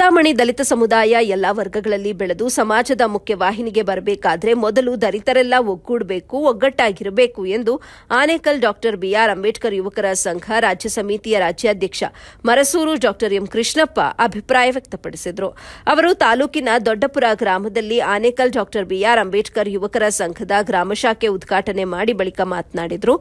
ಚಿಂತಾಮಣಿ ದಲಿತ ಸಮುದಾಯ ಎಲ್ಲ ವರ್ಗಗಳಲ್ಲಿ ಬೆಳೆದು ಸಮಾಜದ ಮುಖ್ಯವಾಹಿನಿಗೆ ಬರಬೇಕಾದ್ರೆ ಮೊದಲು ದಲಿತರೆಲ್ಲ ಒಗ್ಗೂಡಬೇಕು, ಒಗ್ಗಟ್ಟಾಗಿರಬೇಕು ಎಂದು ಆನೇಕಲ್ ಡಾಕ್ಟರ್ ಬಿಆರ್ ಅಂಬೇಡ್ಕರ್ ಯುವಕರ ಸಂಘ ರಾಜ್ಯ ಸಮಿತಿಯ ರಾಜ್ಯಾಧ್ಯಕ್ಷ ಮರಸೂರು ಡಾಕ್ಟರ್ ಎಂ ಕೃಷ್ಣಪ್ಪ ಅಭಿಪ್ರಾಯ ವ್ಯಕ್ತಪಡಿಸಿದರು. ಅವರು ತಾಲೂಕಿನ ದೊಡ್ಡಪುರ ಗ್ರಾಮದಲ್ಲಿ ಆನೇಕಲ್ ಡಾಕ್ಟರ್ ಬಿಆರ್ ಅಂಬೇಡ್ಕರ್ ಯುವಕರ ಸಂಘದ ಗ್ರಾಮ ಶಾಖೆ ಉದ್ಘಾಟನೆ ಮಾಡಿ ಬಳಿಕ ಮಾತನಾಡಿದರು.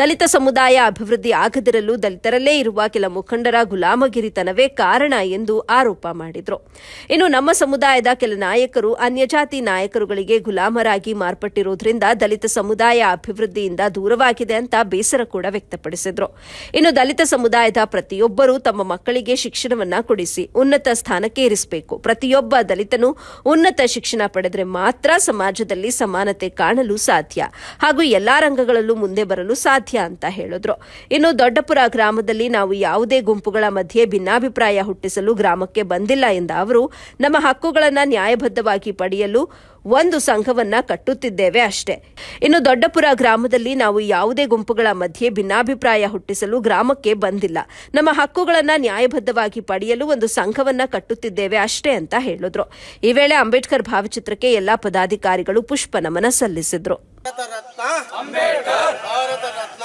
ದಲಿತ ಸಮುದಾಯ ಅಭಿವೃದ್ಧಿ ಆಗದಿರಲು ದಲಿತರಲ್ಲೇ ಇರುವ ಕೆಲ ಮುಖಂಡರ ಗುಲಾಮಗಿರಿತನವೇ ಕಾರಣ ಎಂದು ಆರೋಪ ಮಾಡಿದರು. ಇನ್ನು ನಮ್ಮ ಸಮುದಾಯದ ಕೆಲ ನಾಯಕರು ಅನ್ಯಜಾತಿ ನಾಯಕರುಗಳಿಗೆ ಗುಲಾಮರಾಗಿ ಮಾರ್ಪಟ್ಟಿರುವುದರಿಂದ ದಲಿತ ಸಮುದಾಯ ಅಭಿವೃದ್ಧಿಯಿಂದ ದೂರವಾಗಿದೆ ಅಂತ ಬೇಸರ ಕೂಡ ವ್ಯಕ್ತಪಡಿಸಿದ್ರು. ಇನ್ನು ದಲಿತ ಸಮುದಾಯದ ಪ್ರತಿಯೊಬ್ಬರೂ ತಮ್ಮ ಮಕ್ಕಳಿಗೆ ಶಿಕ್ಷಣವನ್ನ ಕೊಡಿಸಿ ಉನ್ನತ ಸ್ಥಾನಕ್ಕೆ ಇರಿಸಬೇಕು ಪ್ರತಿಯೊಬ್ಬ ದಲಿತನು ಉನ್ನತ ಶಿಕ್ಷಣ ಪಡೆದರೆ ಮಾತ್ರ ಸಮಾಜದಲ್ಲಿ ಸಮಾನತೆ ಕಾಣಲು ಸಾಧ್ಯ. ಹಾಗೂ ಎಲ್ಲಾ ರಂಗಗಳಲ್ಲೂ ಮುಂದೆ ಬರಲು ಸಾಧ್ಯ ಅಂತ ಹೇಳಿದ್ರು. ಇನ್ನು ದೊಡ್ಡಪುರ ಗ್ರಾಮದಲ್ಲಿ ನಾವು ಯಾವುದೇ ಗುಂಪುಗಳ ಮಧ್ಯೆ ಭಿನ್ನಾಭಿಪ್ರಾಯ ಹುಟ್ಟಿಸಲು ಗ್ರಾಮಕ್ಕೆ ಬಂದಿಲ್ಲ ಎಂದ ಅವರು ನಮ್ಮ ಹಕ್ಕುಗಳನ್ನು ನ್ಯಾಯಬದ್ಧವಾಗಿ ಪಡೆಯಲು ಒಂದು ಸಂಘವನ್ನ ಕಟ್ಟುತ್ತಿದ್ದೇವೆ ಅಷ್ಟೇ. ಇನ್ನು ದೊಡ್ಡಪುರ ಗ್ರಾಮದಲ್ಲಿ ನಾವು ಯಾವುದೇ ಗುಂಪುಗಳ ಮಧ್ಯೆ ಭಿನ್ನಾಭಿಪ್ರಾಯ ಹುಟ್ಟಿಸಲು ಗ್ರಾಮಕ್ಕೆ ಬಂದಿಲ್ಲ. ನಮ್ಮ ಹಕ್ಕುಗಳನ್ನು ನ್ಯಾಯಬದ್ಧವಾಗಿ ಪಡೆಯಲು ಒಂದು ಸಂಘವನ್ನ ಕಟ್ಟುತ್ತಿದ್ದೇವೆ ಅಷ್ಟೇ ಅಂತ ಹೇಳಿದ್ರು. ಈ ವೇಳೆ ಅಂಬೇಡ್ಕರ್ ಭಾವಚಿತ್ರಕ್ಕೆ ಎಲ್ಲಾ ಪದಾಧಿಕಾರಿಗಳು ಪುಷ್ಪ ನಮನ ಸಲ್ಲಿಸಿದ್ರು. ಅಂಬೇಡ್ಕರ್ ರತ್ನ.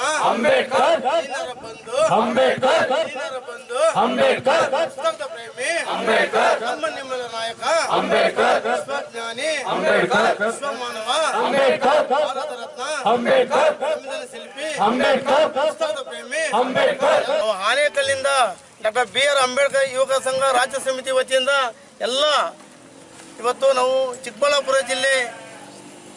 ಅಂಬೇಡ್ಕರ್ ಭಾರತ ರತ್ನ ಅಂಬೇಡ್ಕರ್. ನಮ್ಮ ನಿಮ್ಮಲ ನಾಯಕ. ಅಂಬೇಡ್ಕರ್. ವಿಶ್ವಜ್ಞಾನಿ. ಅಂಬೇಡ್ಕರ್. ವಿಶ್ವಮಾನವ. ಅಂಬೇಡ್ಕರ್. ಭಾರತ ರತ್ನ ಅಂಬೇಡ್ಕರ್. ಸಂವಿಧಾನ ಶಿಲ್ಪಿ. ಅಂಬೇಡ್ಕರ್. ಪುಸ್ತಕದ ಪ್ರೇಮಿ ಅಂಬೇಡ್ಕರ್. ನಾವು ಆನೇಕಲ್ಲಿಂದ ಡಾಕ್ಟರ್ ಬಿ ಆರ್ ಅಂಬೇಡ್ಕರ್ ಯುವಕ ಸಂಘ ರಾಜ್ಯ ಸಮಿತಿ ವತಿಯಿಂದ ಎಲ್ಲ ಇವತ್ತು ನಾವು ಚಿಕ್ಕಬಳ್ಳಾಪುರ ಜಿಲ್ಲೆ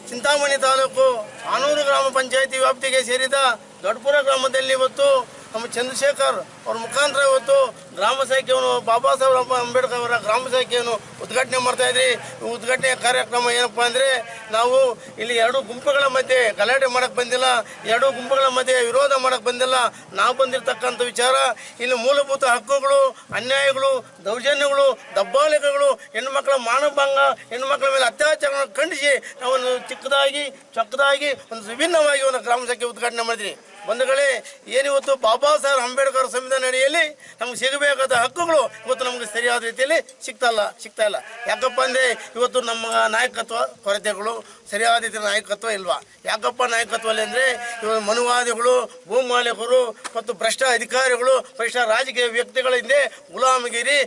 ಚಿಂತಾಮಣಿ ತಾಲೂಕು ಆನೂರು ಗ್ರಾಮ ಪಂಚಾಯಿತಿ ವ್ಯಾಪ್ತಿಗೆ ಸೇರಿದ ದೊಡ್ಡಪುರ ಗ್ರಾಮದಲ್ಲಿ ಇವತ್ತು ನಮ್ಮ ಚಂದ್ರಶೇಖರ್ ಅವ್ರ ಮುಖಾಂತರ ಇವತ್ತು ಗ್ರಾಮ ಶಾಖೆಯನ್ನು ಬಾಬಾ ಸಾಹೇಬ್ ಅಂಬೇಡ್ಕರ್ ಅವರ ಗ್ರಾಮ ಶಾಖೆಯನ್ನು ಉದ್ಘಾಟನೆ ಮಾಡ್ತಾ ಇದ್ರಿ. ಉದ್ಘಾಟನೆ ಕಾರ್ಯಕ್ರಮ ಏನಪ್ಪ ಅಂದರೆ ನಾವು ಇಲ್ಲಿ ಎರಡು ಗುಂಪುಗಳ ಮಧ್ಯೆ ಗಲಾಟೆ ಮಾಡಕ್ಕೆ ಬಂದಿಲ್ಲ. ಎರಡು ಗುಂಪುಗಳ ಮಧ್ಯೆ ವಿರೋಧ ಮಾಡೋಕೆ ಬಂದಿಲ್ಲ. ನಾವು ಬಂದಿರತಕ್ಕಂಥ ವಿಚಾರ, ಇಲ್ಲಿ ಮೂಲಭೂತ ಹಕ್ಕುಗಳು, ಅನ್ಯಾಯಗಳು, ದೌರ್ಜನ್ಯಗಳು, ದಬ್ಬಾಳಿಕೆಗಳು, ಹೆಣ್ಮಕ್ಳ ಮಾನಭಂಗ, ಹೆಣ್ಮಕ್ಳ ಮೇಲೆ ಅತ್ಯಾಚಾರಗಳನ್ನು ಖಂಡಿಸಿ ನಾವು ಚಿಕ್ಕದಾಗಿ, ಚೊಕ್ಕದಾಗಿ, ಒಂದು ವಿಭಿನ್ನವಾಗಿ ಒಂದು ಗ್ರಾಮ ಶಾಖೆ ಉದ್ಘಾಟನೆ ಮಾಡಿದ್ರಿ. ಬಂಧುಗಳೇ ಏನಿವತ್ತು ಬಾಬಾ ಸಾಹೇಬ್ ಅಂಬೇಡ್ಕರ್ ಸಂವಿಧಾನ ಅಡಿಯಲ್ಲಿ ನಮ್ಗೆ ಸಿಗಬೇಕಾದ ಹಕ್ಕುಗಳು ಇವತ್ತು ನಮಗೆ ಸರಿಯಾದ ರೀತಿಯಲ್ಲಿ ಸಿಗ್ತಾ ಇಲ್ಲ ಸಿಗ್ತಾ ಇಲ್ಲ. ಯಾಕಪ್ಪ ಅಂದರೆ ಇವತ್ತು ನಮ್ಮ ನಾಯಕತ್ವ ಕೊರತೆಗಳು, ಸರಿಯಾದ ರೀತಿಯ ನಾಯಕತ್ವ ಇಲ್ವಾ? ಯಾಕಪ್ಪ ನಾಯಕತ್ವ ಅಂದರೆ ಇವತ್ತು ಮನುವಾದಿಗಳು, ಭೂಮಾಲೀಕರು ಮತ್ತು ಭ್ರಷ್ಟ ಅಧಿಕಾರಿಗಳು ಭ್ರಷ್ಟ ರಾಜಕೀಯ ವ್ಯಕ್ತಿಗಳ ಹಿಂದೆ ಗುಲಾಮಗಿರಿ